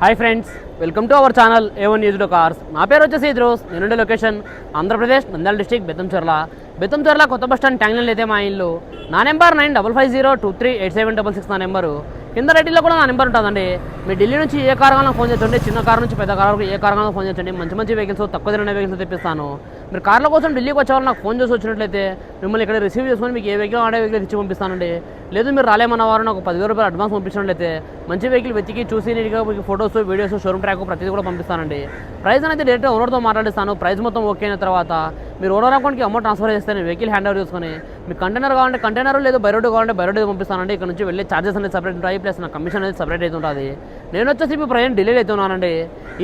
Hi friends welcome to our channel A one న్యూస్లో cars. నా పేరు వచ్చేసి ఇద్రోస్ నేనుండే లొకేషన్ ఆంధ్రప్రదేశ్ నంద్యాల డిస్టిక్ బెత్తంచెర్ల బెత్తంచెర్ల కొత్త బస్ స్టాండ్ ట్యాంగ్లైన్ అయితే మా ఇల్లు. నా number nine double five zero two three eight seven double six నా నెంబరు. కింద రైటింగ్లో కూడా నా నెంబర్ ఉంటుందండి. మీ ఢిల్లీ నుంచి ఏ కారణంలో ఫోన్ చేయండి. చిన్న కార్ నుంచి పెద్ద కార్ వరకు ఏ కారణంలో ఫోన్ చేయండి. మంచి మంచి వెహికల్స్ తక్కువ ధర వెహికల్స్ తెప్పిస్తాను. మీరు కార్ల కోసం ఢిల్లీకి వచ్చేవాళ్ళు నాకు ఫోన్ చేసి వచ్చినట్లయితే మిమ్మల్ని ఇక్కడ రిసీవ్ చేసుకొని మీకు ఏ వెహికల్ ఆడే వెహికల్ ఇచ్చి పంపిస్తానండి. లేదు మీరు రాలేమన్న వారు నాకు పదివేల రూపాయలు అడ్వాన్స్ పంపించినట్లయితే మంచి వెహికల్ వెతికి చూసి నీట్గా మీకు ఫొటోస్ వీడియోస్ షోరూమ్ ట్రాక్ ప్రతిదీ కూడా పంపిస్తానండి. ప్రైస్ అనేది డైరెక్ట్ ఓనర్తో మాట్లాడిస్తాను. ప్రైస్ మొత్తం ఓకే అయిన తర్వాత మీరు ఓనర్ అకౌంట్కి అమౌంట్ ట్రాన్స్ఫర్ చేస్తే నేను వెహికల్ హ్యాండ్ ఓవర్ చేసుకొని మీకు కంటైనర్ కావాలంటే కంటైనర్ లేదు బైరోడ్ కావాలంటే బైరోడ్ పంపిస్తానండి ఇక్కడ నుంచి వెళ్ళే చార్జెస్ అనేది సపరేట్ ఉంటాయి ప్లస్ నా కమిషన్ అనేది సపరేట్ అవుతుంటుంది నేను వచ్చేసి ఇప్పుడు ప్రజెంట్ ఢిల్లీలో అవుతున్నానండి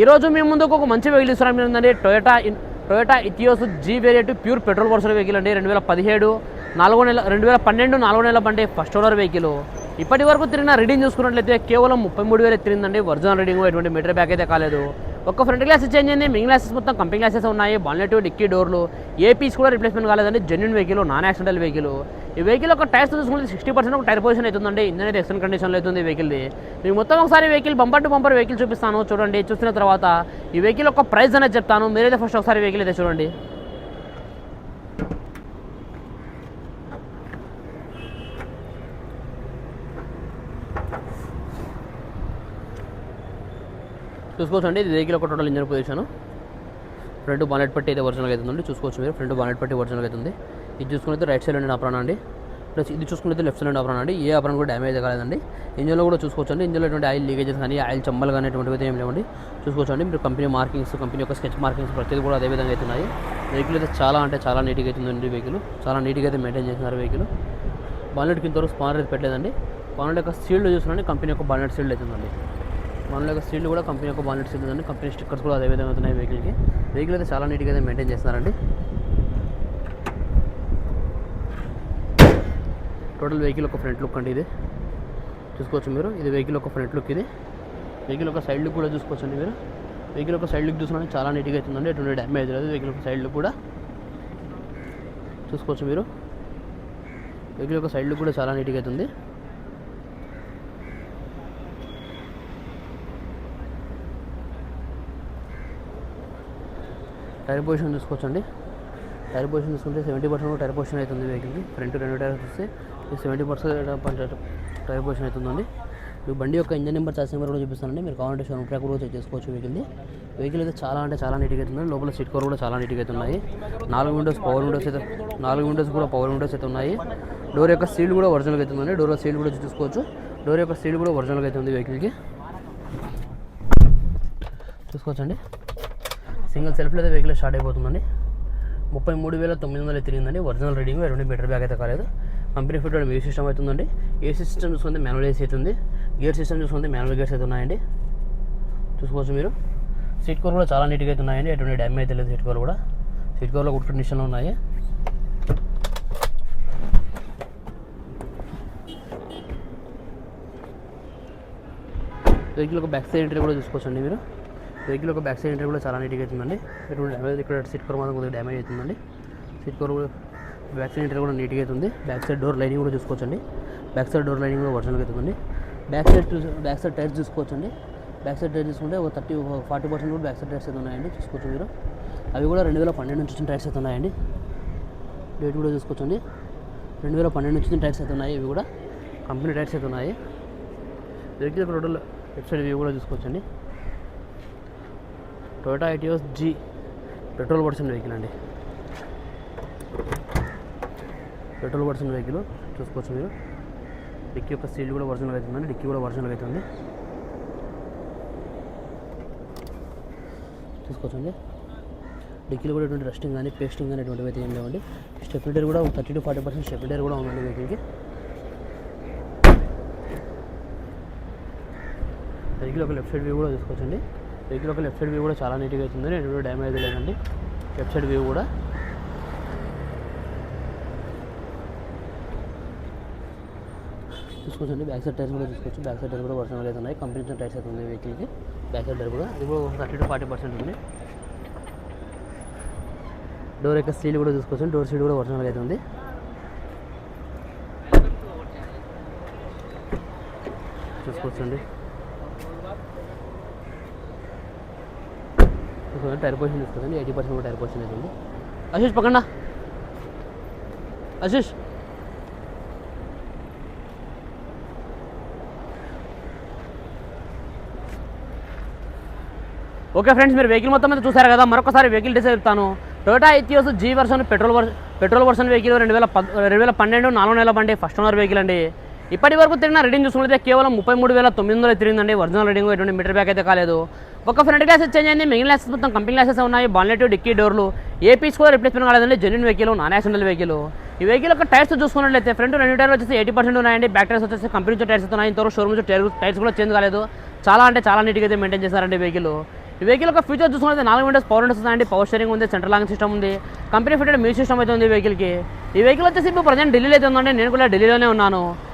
ఈరోజు మీ ముందుకు ఒక మంచి వెహికల్ ఇస్తున్నాను ఏంటంటే Toyota Toyota Etios G variant pure petrol version vehicle అండి. రెండు వేల పదిహేడు నాలుగో నెల రెండు వేల పన్నెండు నాలుగో నెల బండి ఫస్ట్ ఓనర్ వెహికల్ ఇప్పటి వరకు తిరిగిన రీడింగ్ చూసుకున్నట్లయితే కేవలం ముప్పై మూడు వేలు తిరిగిందండి. ఒరిజినల్ రీడింగ్ ఎటువంటి మీటర్ బ్యాక్ అయితే కాలేదు. ఒక్క ఫ్రంట్ గ్లాస్ చేంజ్ అయింది మిగిలిన గ్లాసెస్ మొత్తం కంపెనీ గ్లాసెస్ ఉన్నాయి బాన్లెట్ డిక్కీ డోర్లు ఏ పీస్ కూడా రిప్లేస్మెంట్ కాలేదండి genuine vehicle non accidental vehicle ఈ వెహికల్ ఒక టైర్స్ చూసుకుంటే సిక్స్టీ పర్సెంట్ ఒక టైర్ పొజిషన్ అవుతుందండి ఇంజన్ అయితే ఎక్సలెంట్ కండిషన్లో అవుతుంది ఈ వెహికల్ది మీకు మొత్తం ఒకసారి vehicle bumper to bumper vehicle చూపిస్తాను చూడండి చూసిన తర్వాత ఈ వెహికల్ ఒక ప్రైస్ అనేది చెప్తాను మీరైతే ఫస్ట్ ఒకసారి వెహికల్ అయితే చూడండి. చూసుకోవచ్చండి ఇది వెహికల్ ఒక total engine position front bonnet పట్టి అయితే ఒరిజినల్ అవుతుందండి. చూసుకోవచ్చు మీరు. ఫ్రంట్ బానెట్ పట్టి ఒరిజినల్ అవుతుంది. ఇది చూసుకున్నైతే రైట్ సైడ్ అండి అప్రాణ అండి. ప్లస్ ఇది చూసుకున్నైతే లెఫ్ట్ సైడ్ అప్రాణ అండి. ఏ అప్రాణ కూడా డ్యామేజ్ కాలేదండి. ఇంజన్లో కూడా చూసుకోవచ్చు అండి. ఇంజన్లో ఎటువంటి ఆయిల్ లీకేజెస్ కానీ ఆయిల్ చమ్మలు కానీ ఎటువంటివి అయితే ఏం లేవండి. చూసుకోవచ్చు అండి. మీరు కంపెనీ మార్కింగ్స్ కంపెనీ యొక్క స్కెచ్ మార్కింగ్స్ ప్రతిదీ కూడా అదే విధంగా అవుతున్నాయి. వెహికల్ అయితే చాలా అంటే చాలా నీట్గా అవుతుందండి వెహికల్ చాలా నీట్గా అయితే మెయింటైన్ చేస్తున్నారు వెహికల్ బానెట్ కింద వరకు స్పానర్ అయితే పెట్టలేదండి. బానెట్ యొక్క సీల్డ్ చూస్తున్నాండి కంపెనీ యొక్క బానెట్ సీల్డ్ అవుతుందండి. మనలో యొక్క సీట్లు కూడా కంపెనీ యొక్క బానెట్ సీట్లు ఉందండి కంపెనీ స్టిక్కర్స్ కూడా అదే విధంగా అవుతున్నాయి వెహికల్కి. వెహికల్ అయితే చాలా నీట్గా అయితే మెయింటైన్ చేస్తున్నారండి. టోటల్ వెహికల్ ఒక ఫ్రంట్ లుక్ అండి ఇది. చూసుకోవచ్చు మీరు. ఇది వెహికల్ ఒక ఫ్రంట్ లుక్ ఇది. వెహికల్ ఒక సైడ్ లుక్ కూడా చూసుకోవచ్చు అండి మీరు. వెహికల్ ఒక సైడ్ లుక్ చూసినా చాలా నీట్గా అవుతుందండి. ఎటువంటి డ్యామేజ్ లేదు. వెహికల్ ఒక సైడ్ లుక్ కూడా చూసుకోవచ్చు మీరు. వెహికల్ ఒక సైడ్ లుక్ కూడా చాలా నీట్గా అవుతుంది. టైర్ పొజిషన్ చూసుకోవచ్చండి టైర్ పొజిషన్ చూసుకుంటే సెవెంటీ పర్సెంట్ టైర్ పొజిషన్ అవుతుంది వెహికల్కి. ఫ్రంట్ రెండు టైర్స్ వస్తే సెవెంటీ పర్సెంట్ టైర్ పొజిషన్ అవుతుందండి. మీ బండి యొక్క ఇంజన్ నెంబర్ చార్జ్ నెంబర్ కూడా చూపిస్తానండి. మీరు కావాలంటే షోరూమ్ ట్రాక్ కూడా చెక్ చేసుకోవచ్చు వెహికల్ది వెహికల్ అయితే చాలా అంటే చాలా నీట్గా అవుతుంది లోపల సీట్ కవర్ కూడా చాలా నీట్గా అవుతున్నాయి. నాలుగు విండోస్ పవర్ విండోస్ అయితే నాలుగు విండోస్ కూడా పవర్ విండోస్ అయితే ఉన్నాయి. డోర్ యొక్క సీల్ కూడా ఒరిజినల్గా అవుతుందండి. డోర్ సీల్ కూడా చూసుకోవచ్చు. డోర్ యొక్క సీల్ కూడా ఒరిజినల్గా అవుతుంది వెహికల్కి. చూసుకోవచ్చండి. సింగిల్ సెల్ఫ్లో అయితే వెహికల్ స్టార్ట్ అయిపోతుందండి. ముప్పై మూడు వేల తొమ్మిది వందలు తిరిగిందండి. ఒరిజినల్ రీడింగ్ ఎటువంటి మీటర్ బ్యాగ్ అయితే కాలేదు. కంపెనీ ఫిట్ ఏ సిస్టమ్ అవుతుందండి. ఏ సిస్టమ్ చూసుకుంటే మాన్యువల్ ఏసీ అవుతుంది గేర్ సిస్టమ్ చూసుకుంటే మాన్యువల్ గేర్స్ అయితే ఉన్నాయండి. చూసుకోవచ్చు మీరు. సీట్ కవర్ కూడా చాలా నీట్గా అయితే ఉన్నాయండి. ఎటువంటి డ్యామేజ్ అయితే లేదు సీట్ కవర్ కూడా. సీట్ కవర్లో గుడ్ కండిషన్లో ఉన్నాయి. వెహికల్ ఒక బ్యాక్ సైడ్ ఎంట్రీ కూడా చూసుకోవచ్చండి మీరు. వెహికల్ ఒక బ్యాక్ సైడ్ కూడా చాలా నీట్గా అవుతుందండి. ఎటువంటి డ్యామేజ్ ఇక్కడ సీట్ కవర్ మాత్రం కొద్దిగా డ్యామేజ్ అవుతుందండి. సీట్ కవర్ కూడా బ్యాక్ సైడ్ కూడా నీట్గా అవుతుంది. బ్యాక్ సైడ్ డోర్ లైనింగ్ కూడా చూసుకోవచ్చండి. బ్యాక్ సైడ్ డోర్ లైనింగ్ కూడా ఒరిజినల్గా అవుతుందండి. Back side back side tyres చూసుకోవచ్చండి. బ్యాక్ సైడ్ టైర్ చూసుకుంటే ఒక థర్టీ ఫార్టీ పర్సెంట్ కూడా బ్యాక్ సైడ్ టైర్స్ అయితే ఉన్నాయండి. చూసుకోవచ్చు మీరు. అవి కూడా రెండు వేల పన్నెండు నుంచి వచ్చిన టైర్స్ అయితే ఉన్నాయండి. డేట్ కూడా చూసుకోవచ్చండి. రెండు వేల పన్నెండు నుంచి టైర్స్ అయితే ఉన్నాయి. ఇవి కూడా కంపెనీ టైర్స్ అయితే ఉన్నాయి. వెహికల్ రోడ్డు వెబ్సైడ్ వ్యూ కూడా చూసుకోవచ్చండి. టొయోటా ఐటియోస్ జీ పెట్రోల్ పడుచున్న వెహికల్ అండి. పెట్రోల్ పడుచున్న వెహికల్ చూసుకోవచ్చు మీరు. డిక్కీ యొక్క సీల్ కూడా ఒరిజినల్ అవుతుందండి డిక్కీ కూడా ఒరిజినల్ అవుతుంది చూసుకోవచ్చండి. డిక్కీలో కూడా ఎటువంటి రస్టింగ్ కానీ పేస్టింగ్ కానీ ఎటువంటివి అయితే ఏం లేవండి. స్టెప్లిటర్ కూడా థర్టీ టు ఫార్టీ పర్సెంట్ స్టెప్లిటర్ కూడా ఉందండి వెహికల్కి వెహికల్ ఒక లెఫ్ట్ సైడ్ వ్యూ కూడా చూసుకోవచ్చండి. వెహికల్ ఒక లెఫ్ట్ సైడ్ వ్యూ కూడా చాలా నీట్గా అవుతుంది ఎటువంటి డ్యామేజ్ లేదండి. లెఫ్ట్ సైడ్ వ్యూ కూడా. చూసుకోవచ్చండి బ్యాక్ సైడ్ టైర్స్ కూడా చూసుకోవచ్చు. బ్యాక్ సైడ్ టైర్ కూడా వర్షం అయితే కంపెనీ టైర్స్ అయితే ఉంది వెహికల్కి. బ్యాక్ సైడ్ టైర్ కూడా. అది కూడా థర్టీ టు ఫార్టీ పర్సెంట్ ఉంది. డోర్ యొక్క స్టీల్ కూడా చూసుకోవచ్చు. డోర్ సీట్ కూడా ఒరిజినల్ అయితే ఉంది. చూసుకోవచ్చండి. చూసుకోండి టైర్ పొజిషన్ చూసుకోండి ఎయిటీ పర్సెంట్ కూడా టైర్ పొజిషన్ అయితే ఉంది. ఆశీష్ పక్కన అశీష్ ఓకే ఫ్రెండ్స్ మీరు వెహికల్ మొత్తం మీద చూసారు కదా. మరొకసారి వెహికల్ డిసైడ్ చెప్తాను. Toyota Etios G version petrol వర్ పెట్రోల్ వర్షన్ వెహికల్ రెండు వేల పద్ రెండు వేల పన్నెండు నాలుగు నెలల బండి ఫస్ట్ ఓనర్ వెహికల్ అండి. ఇప్పటి వరకు తిరిగిన రీడింగ్ చూసుకుంటే కేవలం ముప్పై మూడు వేల తొమ్మిది వందలు తిరిగిందండి. ఒరిజినల్ రీడింగ్ ఎటువంటి మీటర్ బ్యాక్ అయితే కాలేదు. ఒక ఫ్రంట్ గ్లాసెస్ చేంజ్ అయింది. మిగిలిన గ్లాసెస్ మొత్తం కంపెనీ గ్లాసెస్ ఉన్నాయి? బాన్లెట్ డిక్కీ డోర్లు ఏ పీస్ కూడా రిప్లేస్మెంట్ కాలేదండి. Genuine vehicle non accidental vehicle ఈ వెహికల్ యొక్క టైర్స్ చూసుకున్నట్లయితే ఫ్రంట్ రెండు టైర్లు వచ్చేసి ఎయిటీ పర్సెంట్ ఉన్నాయండి. బ్యాక్ టైర్స్ వచ్చేసి కంపెనీ నుంచి టైర్స్ ఉన్నాయి ఇంతవరకు షోరూమ్ నుంచి టైర్స్ కూడా చేంజ్ కాలేదు. చాలా అంటే చాలా నీట్గా అయితే మెయింటైన్ చేశారండి వెహికల్ ఈ వెహికల్ యొక్క ఫీచర్ చూసుకుంటే నాలుగు విండోస్ పవర్ విండోస్ ఉన్నాయండి పవర్ స్టీరింగ్ ఉంది సెంట్రల్ లాంగ్ సిస్టమ్ ఉంది. కంపెనీ ఫిటెడ్ మ్యూజిక్ సిస్టమ్ అయితే ఉంది ఈ వెహికల్కి ఈ వెహికల్ వచ్చేసి ఇప్పుడు ప్రజెంట్ ఢిల్లీలో అయితే ఉందండి. నేను కూడా ఢిల్లీలోనే ఉన్నాను.